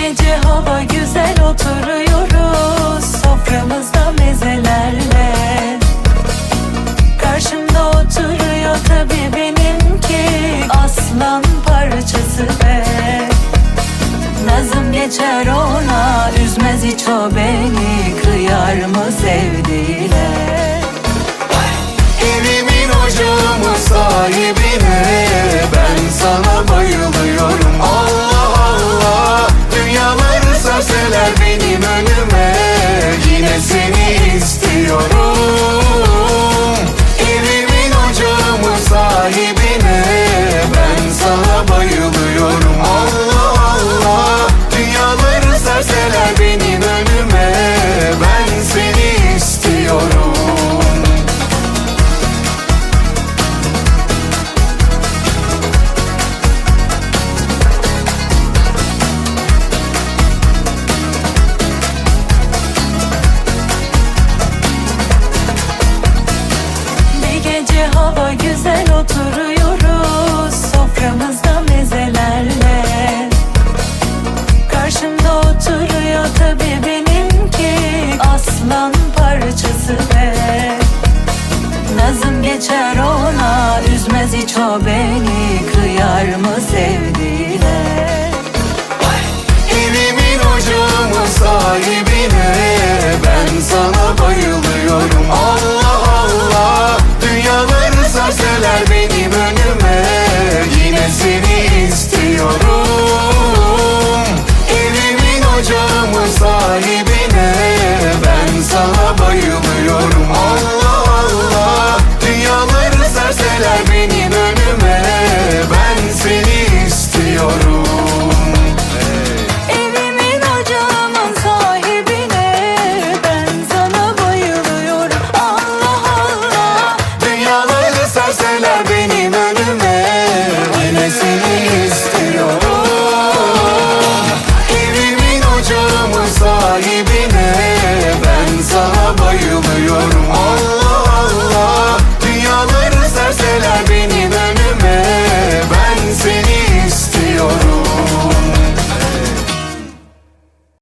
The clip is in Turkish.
gece hava güzel oturuyoruz Soframızda mezelerle. Karşımda oturuyor tabi benimki Aslan parçası be. Nazım geçer ona Üzmez hiç o beni Kıyar mı sevdiğine? Evimin ocağımın sahibine Ben sana hava güzel oturuyoruz. Soframızda benim önüme Yine seni istiyorum. Evimin ocağımın sahibine Ben sana bayılıyorum. Allah sahibine Ben sana bayılıyorum.